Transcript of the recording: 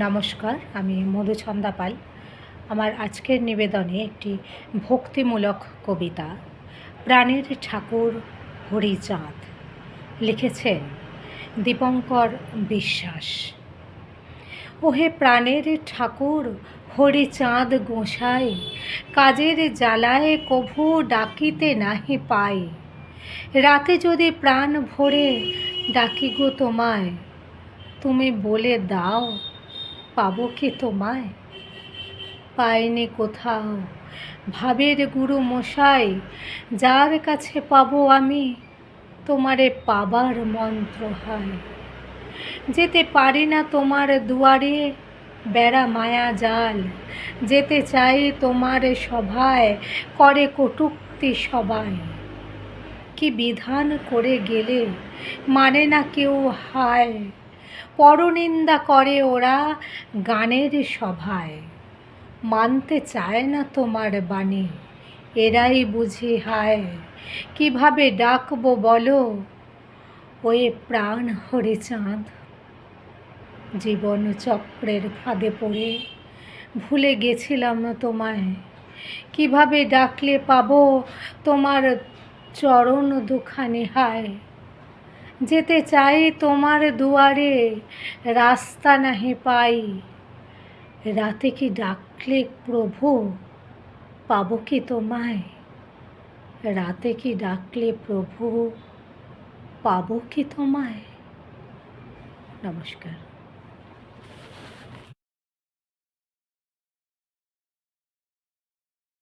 নমস্কার, আমি মধুছন্দা পাল আমার আজকের নিবেদনে একটি ভক্তিমূলক কবিতা, প্রাণের ঠাকুর হরিচাঁদ লিখেছেন দীপঙ্কর বিশ্বাস। ওহে প্রাণের ঠাকুর হরিচাঁদ গোসাই, কাজের জ্বালায় কভু ডাকিতে নাহি পাই। রাতে যদি প্রাণ ভরে ডাকি গো তোমায়, তুমি বলে দাও পাবো কি তোমায়? পাইনি কোথাও ভাবের গুরু মশাই, যার কাছে পাবো আমি তোমারে পাবার মন্ত্র হয় যেতে পারি না তোমার দুয়ারে বেড়া মায়া জাল, যেতে চাই তোমার সভায় করে কটুক্তি সবাই। কি বিধান করে গেলে মানে না কেউ হায়? পরনিন্দা করে ওরা গানের সভায়। মানতে চায় না তোমার বাণী, এরাই বুঝি হায়। কীভাবে ডাকবো বলো? ওয়ে প্রাণ হরে চাঁদ। জীবন চক্রের ফাঁদে পড়ে ভুলে গেছিলাম তোমায়। কীভাবে ডাকলে পাবো তোমার চরণ দুখানি হায়? যেতে চাই তোমার দুয়ারে, রাস্তা নাহি পাই। রাতে কি ডাকলে প্রভু, পাব কি তোমায়? রাতে কি ডাকলে প্রভু, পাব কি তোমায়? নমস্কার।